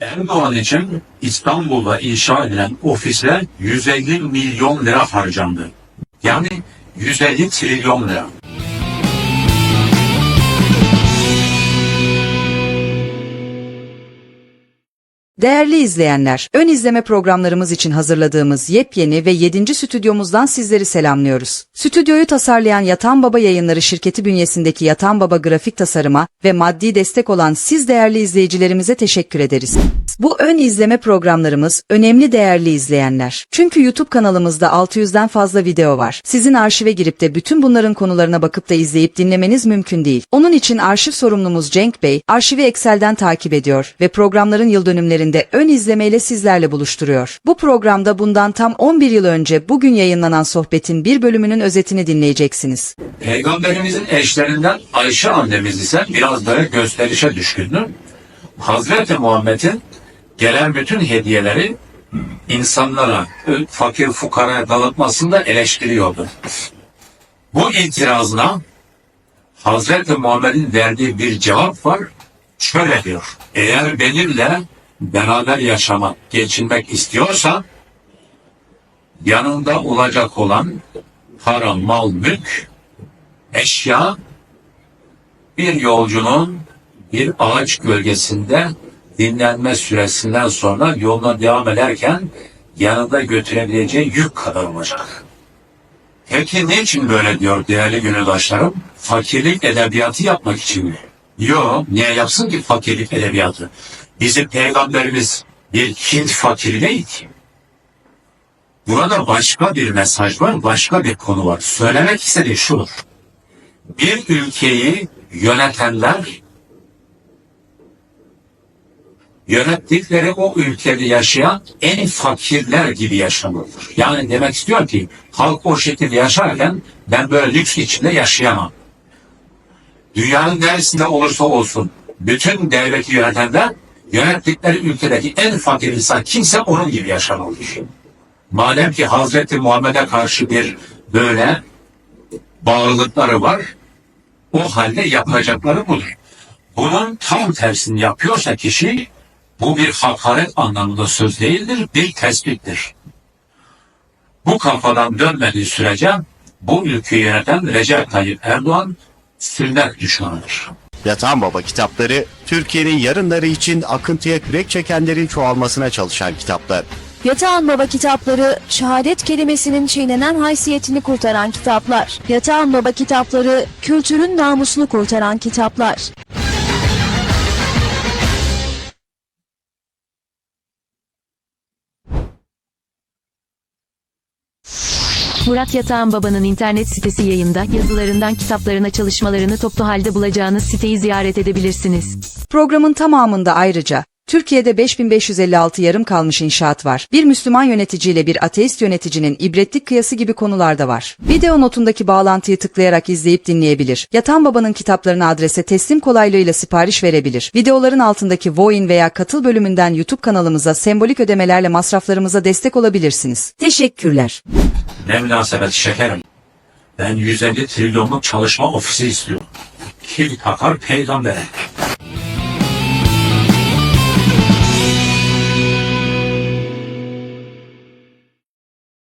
Erdoğan için İstanbul'da inşa edilen ofise 150 milyon lira harcandı. Yani 150 trilyon lira. Değerli izleyenler, ön izleme programlarımız için hazırladığımız yepyeni ve 7. stüdyomuzdan sizleri selamlıyoruz. Stüdyoyu tasarlayan Yatan Baba Yayınları şirketi bünyesindeki Yatan Baba grafik tasarıma ve maddi destek olan siz değerli izleyicilerimize teşekkür ederiz. Bu ön izleme programlarımız önemli değerli izleyenler. Çünkü YouTube kanalımızda 600'den fazla video var. Sizin arşive girip de bütün bunların konularına bakıp da izleyip dinlemeniz mümkün değil. Onun için arşiv sorumlumuz Cenk Bey, arşivi Excel'den takip ediyor ve programların yıl dönümlerinde ön izlemeyle sizlerle buluşturuyor. Bu programda bundan tam 11 yıl önce bugün yayınlanan sohbetin bir bölümünün özetini dinleyeceksiniz. Peygamberimizin eşlerinden Ayşe annemiz ise biraz böyle gösterişe düşkündü. Hazreti Muhammed'in gelen bütün hediyeleri insanlara, fakir fukaraya dağıtmasında eleştiriyordu. Bu itirazına Hazreti Muhammed'in verdiği bir cevap var. Şöyle diyor. Eğer benimle beraber yaşamak, geçinmek istiyorsan yanında olacak olan para, mal, mülk, eşya bir yolcunun bir ağaç gölgesinde dinlenme süresinden sonra yoluna devam ederken yanında götürebileceği yük kadar olacak. Peki niçin böyle diyor değerli gönüldaşlarım? Fakirlik edebiyatı yapmak için mi? Yok, niye yapsın ki fakirlik edebiyatı? Bizim peygamberimiz bir Hint fakiri neydi? Burada başka bir mesaj var, başka bir konu var. Söylemek istediği şudur. Bir ülkeyi yönetenler yönettikleri o ülkede yaşayan en fakirler gibi yaşamalıdır. Yani demek istiyor ki halk o şekilde yaşarken ben böyle lüks içinde yaşayamam. Dünyanın neresinde olursa olsun bütün devleti yönetenler yönettikleri ülkedeki en fakir insan kimse onun gibi yaşamalıdır. Madem ki Hazreti Muhammed'e karşı bir böyle bağlılıkları var, o halde yapacakları budur. Bunun tam tersini yapıyorsa kişi, bu bir hakaret anlamında söz değildir, bir tespittir. Bu kafadan dönmediği sürece bu ülkeyi yöneten Recep Tayyip Erdoğan sünnet düşmanıdır. Yatan Baba kitapları, Türkiye'nin yarınları için akıntıya kürek çekenlerin çoğalmasına çalışan kitaplar. Yatağan Baba kitapları, şehadet kelimesinin çiğnenen haysiyetini kurtaran kitaplar. Yatağan Baba kitapları, kültürün namusunu kurtaran kitaplar. Murat Yatağan Baba'nın internet sitesi yayında yazılarından kitaplarına çalışmalarını toplu halde bulacağınız siteyi ziyaret edebilirsiniz. Programın tamamında ayrıca Türkiye'de 5556 yarım kalmış inşaat var. Bir Müslüman yöneticiyle bir ateist yöneticinin ibretlik kıyası gibi konular da var. Video notundaki bağlantıyı tıklayarak izleyip dinleyebilir. Yatan Baba'nın kitaplarını adrese teslim kolaylığıyla sipariş verebilir. Videoların altındaki Voin veya Katıl bölümünden YouTube kanalımıza sembolik ödemelerle masraflarımıza destek olabilirsiniz. Teşekkürler. Ne münasebet şekerim. Ben 150 trilyonluk çalışma ofisi istiyorum. Kim takar peygambere?